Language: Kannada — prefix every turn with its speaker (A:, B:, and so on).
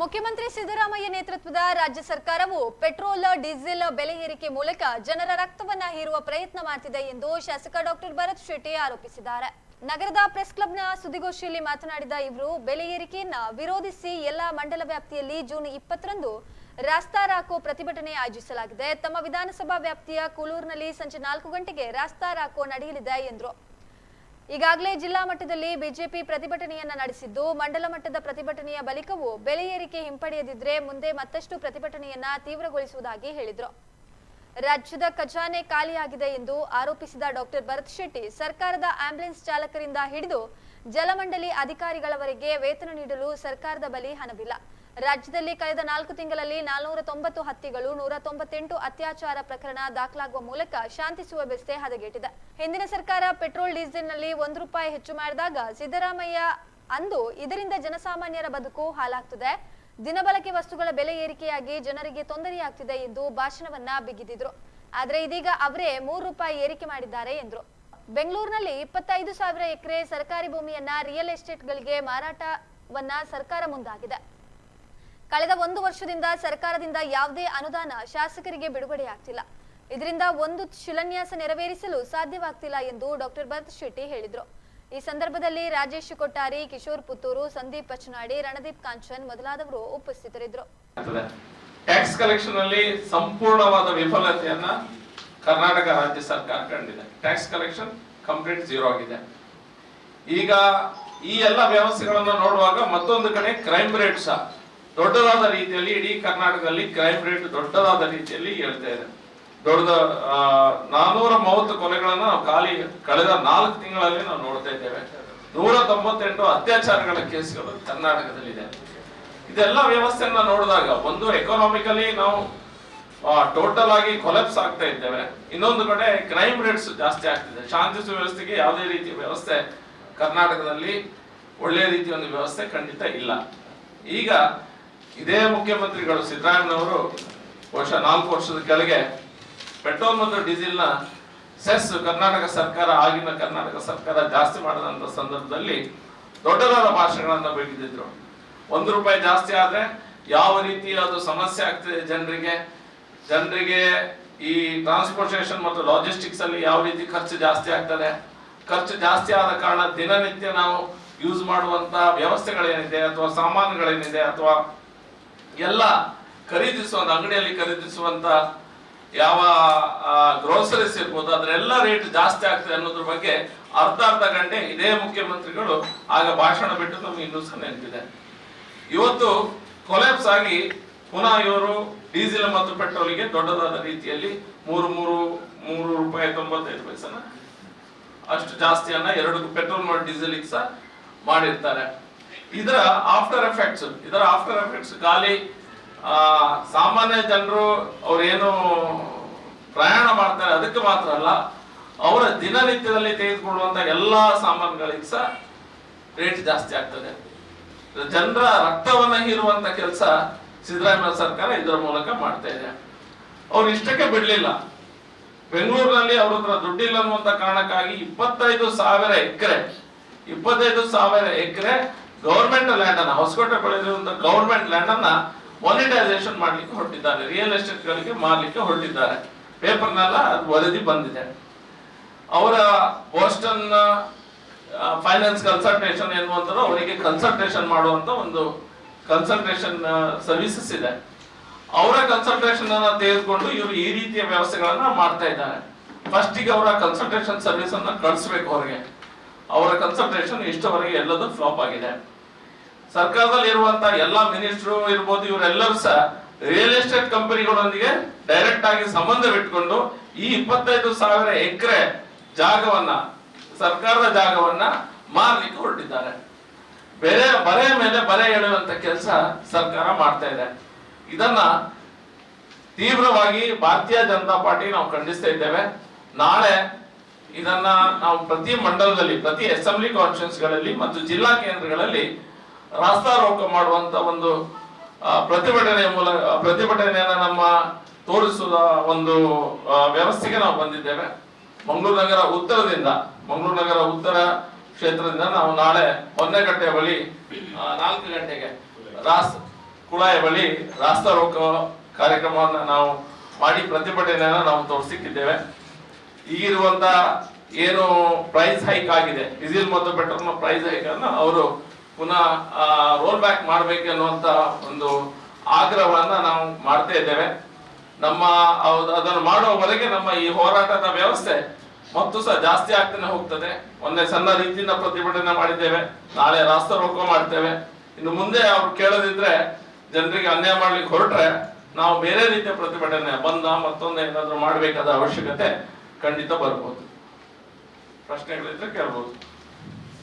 A: ಮುಖ್ಯಮಂತ್ರಿ ಸಿದ್ದರಾಮಯ್ಯ ನೇತೃತ್ವದ ರಾಜ್ಯ ಸರ್ಕಾರವು ಪೆಟ್ರೋಲ್, ಡೀಸೆಲ್ ಬೆಲೆ ಏರಿಕೆ ಮೂಲಕ ಜನರ ರಕ್ತವನ್ನ ಹೀರುವ ಪ್ರಯತ್ನ ಮಾಡ್ತಿದೆ ಎಂದು ಶಾಸಕ ಡಾಕ್ಟರ್ ಭರತ್ ಶೆಟ್ಟಿ ಆರೋಪಿಸಿದ್ದಾರೆ. ನಗರದ ಪ್ರೆಸ್ ಕ್ಲಬ್ನ ಸುದ್ದಿಗೋಷ್ಠಿಯಲ್ಲಿ ಮಾತನಾಡಿದ ಇವರು, ಬೆಲೆ ಏರಿಕೆಯನ್ನ ವಿರೋಧಿಸಿ ಎಲ್ಲಾ ಮಂಡಲ ವ್ಯಾಪ್ತಿಯಲ್ಲಿ ಜೂನ್ ಇಪ್ಪತ್ತರಂದು ರಾಸ್ತಾ ರಾಕೋ ಪ್ರತಿಭಟನೆ ಆಯೋಜಿಸಲಾಗಿದೆ. ತಮ್ಮ ವಿಧಾನಸಭಾ ವ್ಯಾಪ್ತಿಯ ಕೂಲೂರ್ನಲ್ಲಿ ಸಂಜೆ ನಾಲ್ಕು ಗಂಟೆಗೆ ರಾಸ್ತಾ ರಾಕೋ ನಡೆಯಲಿದೆ ಎಂದರು. ಈಗಾಗಲೇ ಜಿಲ್ಲಾ ಮಟ್ಟದಲ್ಲಿ ಬಿಜೆಪಿ ಪ್ರತಿಭಟನೆಯನ್ನ ನಡೆಸಿದ್ದು, ಮಂಡಲ ಮಟ್ಟದ ಪ್ರತಿಭಟನೆಯ ಬಳಿಕವೂ ಬೆಲೆ ಏರಿಕೆ ಹಿಂಪಡೆಯದಿದ್ರೆ ಮುಂದೆ ಮತ್ತಷ್ಟು ಪ್ರತಿಭಟನೆಯನ್ನ ತೀವ್ರಗೊಳಿಸುವುದಾಗಿ ಹೇಳಿದರು. ರಾಜ್ಯದ ಖಜಾನೆ ಖಾಲಿಯಾಗಿದೆ ಎಂದು ಆರೋಪಿಸಿದ ಡಾಕ್ಟರ್ ಭರತ್ ಶೆಟ್ಟಿ ಸರ್ಕಾರದ ಆಂಬ್ಯುಲೆನ್ಸ್ ಚಾಲಕರಿಂದ ಹಿಡಿದು ಜಲಮಂಡಳಿ ಅಧಿಕಾರಿಗಳವರೆಗೆ ವೇತನ ನೀಡಲು ಸರ್ಕಾರದ ಬಳಿ ಹಣವಿಲ್ಲ. ರಾಜ್ಯದಲ್ಲಿ ಕಳೆದ ನಾಲ್ಕು ತಿಂಗಳಲ್ಲಿ ನಾಲ್ನೂರ ತೊಂಬತ್ತು ಹತ್ಯೆಗಳು, ನೂರ ತೊಂಬತ್ತೆಂಟು ಅತ್ಯಾಚಾರ ಪ್ರಕರಣ ದಾಖಲಾಗುವ ಮೂಲಕ ಶಾಂತಿ ಸುವ್ಯವಸ್ಥೆ ಹದಗೆಟ್ಟಿದೆ. ಹಿಂದಿನ ಸರ್ಕಾರ ಪೆಟ್ರೋಲ್, ಡೀಸೆಲ್ನಲ್ಲಿ ಒಂದು ರೂಪಾಯಿ ಹೆಚ್ಚು ಮಾಡಿದಾಗ ಸಿದ್ದರಾಮಯ್ಯ ಅಂದು ಇದರಿಂದ ಜನಸಾಮಾನ್ಯರ ಬದುಕು ಹಾಲಾಗ್ತದೆ ದಿನಬಳಕೆ ವಸ್ತುಗಳ ಬೆಲೆ ಏರಿಕೆಯಾಗಿ ಜನರಿಗೆ ತೊಂದರೆಯಾಗ್ತಿದೆ ಎಂದು ಭಾಷಣವನ್ನ ಬಿಗಿದಿದ್ರು. ಆದರೆ ಇದೀಗ ಅವರೇ ಮೂರು ರೂಪಾಯಿ ಏರಿಕೆ ಮಾಡಿದ್ದಾರೆ ಎಂದರು. ಬೆಂಗಳೂರಿನಲ್ಲಿ ಇಪ್ಪತ್ತೈದು ಸಾವಿರ ಎಕರೆ ಸರ್ಕಾರಿ ಭೂಮಿಯನ್ನ ರಿಯಲ್ ಎಸ್ಟೇಟ್ಗಳಿಗೆ ಮಾರಾಟವನ್ನ ಸರ್ಕಾರ ಮುಂದಾಗಿದೆ. ಕಳೆದ ಒಂದು ವರ್ಷದಿಂದ ಸರ್ಕಾರದಿಂದ ಯಾವುದೇ ಅನುದಾನ ಶಾಸಕರಿಗೆ ಬಿಡುಗಡೆ ಆಗ್ತಿಲ್ಲ. ಇದರಿಂದ ಒಂದು ಶಿಲಾನ್ಯಾಸ ನೆರವೇರಿಸಲು ಸಾಧ್ಯವಾಗ್ತಿಲ್ಲ ಎಂದು ಡಾಕ್ಟರ್ ಭರತ್ ಶೆಟ್ಟಿ ಹೇಳಿದರು. ಈ ಸಂದರ್ಭದಲ್ಲಿ ರಾಜೇಶ್ ಕೊಟ್ಟಾರಿ, ಕಿಶೋರ್ ಪುತ್ತೂರು, ಸಂದೀಪ್ ಪಚ್ಚನಾಡಿ, ರಣದೀಪ್ ಕಾಂಚನ್ ಮೊದಲಾದವರು ಉಪಸ್ಥಿತರಿದ್ದರು.
B: ಟ್ಯಾಕ್ಸ್ ಕಲೆಕ್ಷನ್ ಅಲ್ಲಿ ಸಂಪೂರ್ಣವಾದ ವಿಫಲತೆಯನ್ನ ಕರ್ನಾಟಕ ರಾಜ್ಯ ಸರ್ಕಾರ ಕಂಡಿದೆ. ಟ್ಯಾಕ್ಸ್ ಕಲೆಕ್ಷನ್ ಕಂಪ್ಲೀಟ್ ಜೀರೋ ಆಗಿದೆ. ಈಗ ಈ ಎಲ್ಲ ವ್ಯವಸ್ಥೆಗಳನ್ನ ನೋಡುವಾಗ ಮತ್ತೊಂದು ಕಡೆ ಕ್ರೈಮ್ ರೇಟ್ ಸಹ. ದೊಡ್ಡದಾದ ರೀತಿಯಲ್ಲಿ ಇಡೀ ಕರ್ನಾಟಕದಲ್ಲಿ ಕ್ರೈಮ್ ರೇಟ್ ದೊಡ್ಡದಾದ ರೀತಿಯಲ್ಲಿ ಹೇಳ್ತಾ ಇದೆ. ದೊಡ್ಡದ ಆ, ನಾನೂರ ಮೂವತ್ತು ಕೊಲೆಗಳನ್ನ ನಾವು ಖಾಲಿ ಕಳೆದ ನಾಲ್ಕು ತಿಂಗಳಲ್ಲಿ ನಾವು ನೋಡ್ತಾ ಇದ್ದೇವೆ. ನೂರ ತೊಂಬತ್ತೆಂಟು ಅತ್ಯಾಚಾರಗಳ ಕೇಸ್ಗಳು ಕರ್ನಾಟಕದಲ್ಲಿದೆ. ಇದೆಲ್ಲ ವ್ಯವಸ್ಥೆಯನ್ನ ನೋಡಿದಾಗ ಒಂದು ಎಕನಾಮಿಕಲಿ ನಾವು ಟೋಟಲ್ ಆಗಿ ಕೊಲೆಪ್ಸ್ ಆಗ್ತಾ ಇದ್ದೇವೆ. ಇನ್ನೊಂದು ಕಡೆ ಕ್ರೈಮ್ ರೇಟ್ಸ್ ಜಾಸ್ತಿ ಆಗ್ತಿದೆ. ಶಾಂತಿ ಸುವ್ಯವಸ್ಥೆಗೆ ಯಾವುದೇ ರೀತಿಯ ವ್ಯವಸ್ಥೆ ಕರ್ನಾಟಕದಲ್ಲಿ ಒಳ್ಳೆಯ ರೀತಿಯ ಒಂದು ವ್ಯವಸ್ಥೆ ಖಂಡಿತ ಇಲ್ಲ. ಈಗ ಇದೇ ಮುಖ್ಯಮಂತ್ರಿಗಳು ಸಿದ್ದರಾಮಯ್ಯನವರು ವರ್ಷ ನಾಲ್ಕು ವರ್ಷದ ಕೆಳಗೆ ಪೆಟ್ರೋಲ್ ಮತ್ತು ಡೀಸೆಲ್ನ ಸೆಸ್ ಕರ್ನಾಟಕ ಸರ್ಕಾರ, ಆಗಿನ ಕರ್ನಾಟಕ ಸರ್ಕಾರ ಜಾಸ್ತಿ ಮಾಡದಂತ ಸಂದರ್ಭದಲ್ಲಿ ದೊಡ್ಡದಾದ ಭಾಷಣಗಳನ್ನು ಬೇಕಿದ್ದಿದ್ರು ಒಂದು ರೂಪಾಯಿ ಜಾಸ್ತಿ ಆದ್ರೆ ಯಾವ ರೀತಿ ಅದು ಸಮಸ್ಯೆ ಆಗ್ತದೆ ಜನರಿಗೆ ಜನರಿಗೆ ಈ ಟ್ರಾನ್ಸ್ಪೋರ್ಟೇಷನ್ ಮತ್ತು ಲಾಜಿಸ್ಟಿಕ್ಸ್ ಅಲ್ಲಿ ಯಾವ ರೀತಿ ಖರ್ಚು ಜಾಸ್ತಿ ಆಗ್ತದೆ? ಖರ್ಚು ಜಾಸ್ತಿ ಆದ ಕಾರಣ ದಿನನಿತ್ಯ ನಾವು ಯೂಸ್ ಮಾಡುವಂತ ವ್ಯವಸ್ಥೆಗಳೇನಿದೆ ಅಥವಾ ಸಾಮಾನುಗಳೇನಿದೆ ಅಥವಾ ಎಲ್ಲ ಖರೀದಿಸುವಂತ, ಅಂಗಡಿಯಲ್ಲಿ ಖರೀದಿಸುವಂತ ಯಾವ ಗ್ರೋಸರೀಸ್ ಇರ್ಬೋದು, ಅದರೆಲ್ಲ ರೇಟ್ ಜಾಸ್ತಿ ಆಗ್ತದೆ ಅನ್ನೋದ್ರ ಬಗ್ಗೆ ಅರ್ಧ ಅರ್ಧ ಗಂಟೆ ಇದೇ ಮುಖ್ಯಮಂತ್ರಿಗಳು ಆಗ ಭಾಷಣ ಬಿಟ್ಟು ನಮ್ಗೆ ಇನ್ನೂ ಸಹ ನೆನಪಿದೆ. ಇವತ್ತು ಕೊಲೆಪ್ಸ್ ಆಗಿ ಪುನಃ ಇವರು ಡೀಸೆಲ್ ಮತ್ತು ಪೆಟ್ರೋಲಿಗೆ ದೊಡ್ಡದಾದ ರೀತಿಯಲ್ಲಿ ಮೂರು ಮೂರು ಮೂರು ರೂಪಾಯಿ ತೊಂಬತ್ತೈದು ಪೈಸನ? ಅಷ್ಟು ಜಾಸ್ತಿಯನ್ನ ಎರಡು ಪೆಟ್ರೋಲ್ ಮತ್ತು ಡೀಸೆಲ್ ಸಹ ಮಾಡಿರ್ತಾರೆ. ಇದರ ಆಫ್ಟರ್ ಎಫೆಕ್ಟ್ಸ್ ಇದರ ಆಫ್ಟರ್ ಎಫೆಕ್ಟ್ಸ್ ಖಾಲಿ ಸಾಮಾನ್ಯ ಜನರು ಅವ್ರೇನು ಪ್ರಯಾಣ ಮಾಡ್ತಾರೆ, ಅದಕ್ಕೆ ಮಾತ್ರ ಅಲ್ಲ, ಅವರ ದಿನನಿತ್ಯದಲ್ಲಿ ತೆಗೆದುಕೊಳ್ಳುವಂತ ಎಲ್ಲಾ ಸಾಮಾನುಗಳಿಗೆ ಸಹ ರೇಟ್ ಜಾಸ್ತಿ ಆಗ್ತದೆ. ಜನರ ರಕ್ತವನ್ನ ಹೀರುವಂತ ಕೆಲಸ ಸಿದ್ದರಾಮಯ್ಯ ಸರ್ಕಾರ ಇದರ ಮೂಲಕ ಮಾಡ್ತಾ ಇದೆ. ಅವ್ರು ಇಷ್ಟಕ್ಕೆ ಬಿಡಲಿಲ್ಲ. ಬೆಂಗಳೂರಿನಲ್ಲಿ ಅವ್ರ ಹತ್ರ ದುಡ್ಡಿಲ್ಲ ಅನ್ನುವಂತ ಕಾರಣಕ್ಕಾಗಿ ಇಪ್ಪತ್ತೈದು ಸಾವಿರ ಎಕರೆ, ಇಪ್ಪತ್ತೈದು ಸಾವಿರ ಎಕರೆ ಗವರ್ಮೆಂಟ್ ಲ್ಯಾಂಡ್ ಅನ್ನ ಹೊಸಕೋಟೆ ಬೆಳೆದಿರುವಂತ ಗವರ್ಮೆಂಟ್ ಲ್ಯಾಂಡ್ ಅನ್ನ ಮಾನಿಟೈಸೇಷನ್ ಮಾಡ್ಲಿಕ್ಕೆ ಹೊರಟಿದ್ದಾರೆ. ರಿಯಲ್ ಎಸ್ಟೇಟ್ ಗಳಿಗೆ ಮಾರ್ಲಿಕ್ಕೆ ಹೊರಟಿದ್ದಾರೆ. ಪೇಪರ್ನೆಲ್ಲ ವರದಿ ಬಂದಿದೆ. ಅವರ ಬೋಸ್ಟನ್ ಫೈನಾನ್ಸ್ ಕನ್ಸಲ್ಟೇಷನ್ ಎನ್ನುವಂಥದ್ದು ಅವರಿಗೆ ಕನ್ಸಲ್ಟೇಷನ್ ಮಾಡುವಂತ ಒಂದು ಕನ್ಸಲ್ಟೇಷನ್ ಸರ್ವಿಸಸ್ ಇದೆ. ಅವರ ಕನ್ಸಲ್ಟೇಷನ್ ಅನ್ನ ತೆಗೆದುಕೊಂಡು ಇವರು ಈ ರೀತಿಯ ವ್ಯವಸ್ಥೆಗಳನ್ನ ಮಾಡ್ತಾ ಇದ್ದಾರೆ. ಫಸ್ಟ್ಗೆ ಅವರ ಕನ್ಸಲ್ಟೇಷನ್ ಸರ್ವಿಸ್ ಅನ್ನ ಕಳಿಸ್ಬೇಕು ಅವರಿಗೆ. ಅವರ ಕನ್ಸಲ್ಟೇಷನ್ ಇಷ್ಟವರೆಗೆ ಎಲ್ಲದೂ ಫ್ಲಾಪ್ ಆಗಿದೆ. ಸರ್ಕಾರದಲ್ಲಿ ಇರುವಂತ ಎಲ್ಲಾ ಮಿನಿಸ್ಟ್ರು ಇರ್ಬೋದು, ಇವರೆಲ್ಲರೂ ಸಹ ರಿಯಲ್ ಎಸ್ಟೇಟ್ ಕಂಪನಿಗಳೊಂದಿಗೆ ಡೈರೆಕ್ಟ್ ಆಗಿ ಸಂಬಂಧವಿಟ್ಕೊಂಡು ಈ ಇಪ್ಪತ್ತೈದು ಸಾವಿರ ಎಕರೆ ಜಾಗವನ್ನ, ಸರ್ಕಾರದ ಜಾಗವನ್ನ ಮಾರಲಿಕ್ಕೆ ಹೊರಟಿದ್ದಾರೆ. ಬೆಲೆ ಬರೆ ಮೇಲೆ ಬರೆ ಎಳೆಯುವಂತ ಕೆಲಸ ಸರ್ಕಾರ ಮಾಡ್ತಾ ಇದೆ. ಇದನ್ನ ತೀವ್ರವಾಗಿ ಭಾರತೀಯ ಜನತಾ ಪಾರ್ಟಿ ನಾವು ಖಂಡಿಸ್ತಾ ಇದ್ದೇವೆ. ನಾಳೆ ಇದನ್ನ ನಾವು ಪ್ರತಿ ಮಂಡಲದಲ್ಲಿ, ಪ್ರತಿ ಅಸೆಂಬ್ಲಿ ಕಾನ್ಫರೆನ್ಸ್ಗಳಲ್ಲಿ ಮತ್ತು ಜಿಲ್ಲಾ ಕೇಂದ್ರಗಳಲ್ಲಿ ರಾಸ್ತಾ ರೋಕ ಮಾಡುವಂತ ಒಂದು ಪ್ರತಿಭಟನೆ ಮೂಲಕ ಪ್ರತಿಭಟನೆಯನ್ನ ನಮ್ಮ ತೋರಿಸುವ ಒಂದು ವ್ಯವಸ್ಥೆಗೆ ನಾವು ಬಂದಿದ್ದೇವೆ. ಮಂಗಳೂರು ನಗರ ಉತ್ತರದಿಂದ, ಮಂಗಳೂರು ನಗರ ಉತ್ತರ ಕ್ಷೇತ್ರದಿಂದ ನಾವು ನಾಳೆ ಹೊನ್ನೆಗಟ್ಟೆ ಬಳಿ ನಾಲ್ಕು ಗಂಟೆಗೆ ರಾಸ್, ಕುಳಾಯ ಬಳಿ ರಾಸ್ತಾ ರೋಕೋ ಕಾರ್ಯಕ್ರಮವನ್ನು ನಾವು ಮಾಡಿ ಪ್ರತಿಭಟನೆಯನ್ನು ನಾವು ತೋರಿಸಿಕ್ಕಿದ್ದೇವೆ. ಈಗಿರುವಂತ ಏನು ಪ್ರೈಸ್ ಹೈಕ್ ಆಗಿದೆ, ಡೀಸೆಲ್ ಮತ್ತು ಪೆಟ್ರೋಲ್ನ ಪ್ರೈಸ್ ಹೈಕ್ ಅನ್ನು ಅವರು ಪುನಃ ರೋಲ್ ಬ್ಯಾಕ್ ಮಾಡಬೇಕು ಅನ್ನುವಂತ ಒಂದು ಆಗ್ರಹವನ್ನು ನಾವು ಮಾಡ್ತಾ ಇದ್ದೇವೆ. ನಮ್ಮ ಅದನ್ನು ಮಾಡುವವರೆಗೆ ನಮ್ಮ ಈ ಹೋರಾಟದ ವ್ಯವಸ್ಥೆ ಮತ್ತು ಸಹ ಜಾಸ್ತಿ ಆಗ್ತಾನೆ ಹೋಗ್ತದೆ. ಒಂದೇ ಸಣ್ಣ ರೀತಿಯಿಂದ ಪ್ರತಿಭಟನೆ ಮಾಡಿದ್ದೇವೆ. ನಾಳೆ ರಾಸ್ತಾ ರೋಕ ಮಾಡ್ತೇವೆ. ಇನ್ನು ಮುಂದೆ ಅವ್ರು ಕೇಳದಿದ್ರೆ ಜನರಿಗೆ ಅನ್ಯಾಯ ಮಾಡ್ಲಿಕ್ಕೆ ಹೊರಟ್ರೆ ನಾವು ಬೇರೆ ರೀತಿಯ ಪ್ರತಿಭಟನೆ, ಬಂದ ಮತ್ತೊಂದು ಏನಾದರೂ ಮಾಡಬೇಕಾದ ಅವಶ್ಯಕತೆ ಖಂಡಿತ ಬರ್ಬೋದು. ಪ್ರಶ್ನೆಗಳಿದ್ರೆ ಕೇಳ್ಬೋದು.